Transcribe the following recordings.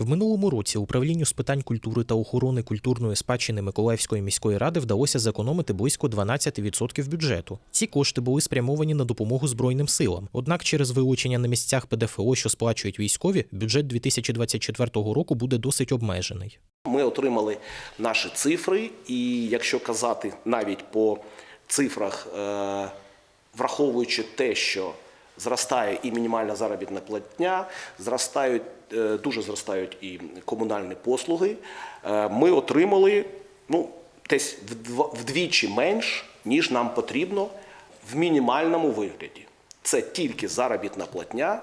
В минулому році управлінню з питань культури та охорони культурної спадщини Миколаївської міської ради вдалося зекономити близько 12% бюджету. Ці кошти були спрямовані на допомогу Збройним силам. Однак через вилучення на місцях ПДФО, що сплачують військові, бюджет 2024 року буде досить обмежений. Ми отримали наші цифри, і якщо казати навіть по цифрах, е, враховуючи те, що зростає і мінімальна заробітна платня, зростають е, дуже зростають і комунальні послуги, е, ми отримали ну, десь вдвічі менш, ніж нам потрібно в мінімальному вигляді. Це тільки заробітна платня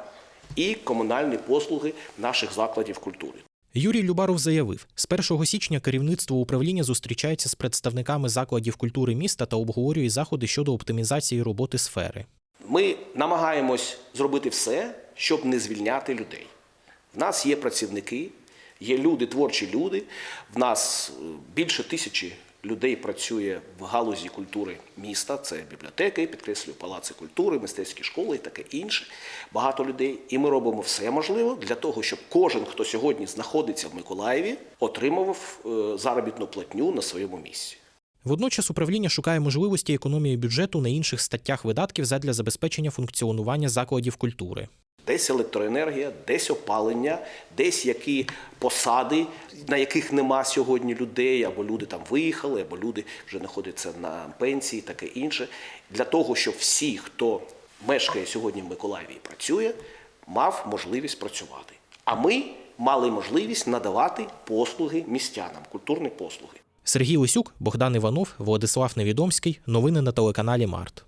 і комунальні послуги наших закладів культури. Юрій Любаров заявив, з 1 січня керівництво управління зустрічається з представниками закладів культури міста та обговорює заходи щодо оптимізації роботи сфери. Ми намагаємось зробити все, щоб не звільняти людей. В нас є працівники, є люди, творчі люди. В нас е, більше тисячі людей працює в галузі культури міста. Це бібліотеки, підкреслюю, палаци культури, мистецькі школи і таке інше. Багато людей. І ми робимо все можливе для того, щоб кожен, хто сьогодні знаходиться в Миколаєві, отримував е, заробітну платню на своєму місці. Водночас управління шукає можливості економії бюджету на інших статтях видатків задля забезпечення функціонування закладів культури. Десь електроенергія, десь опалення, десь які посади, на яких нема сьогодні людей, або люди там виїхали, або люди вже знаходяться на пенсії, таке інше. Для того, щоб всі, хто мешкає сьогодні в Миколаєві і працює, мав можливість працювати. А ми мали можливість надавати послуги містянам, культурні послуги. Сергій Лисюк, Богдан Іванов, Владислав Невідомський. Новини на телеканалі Март.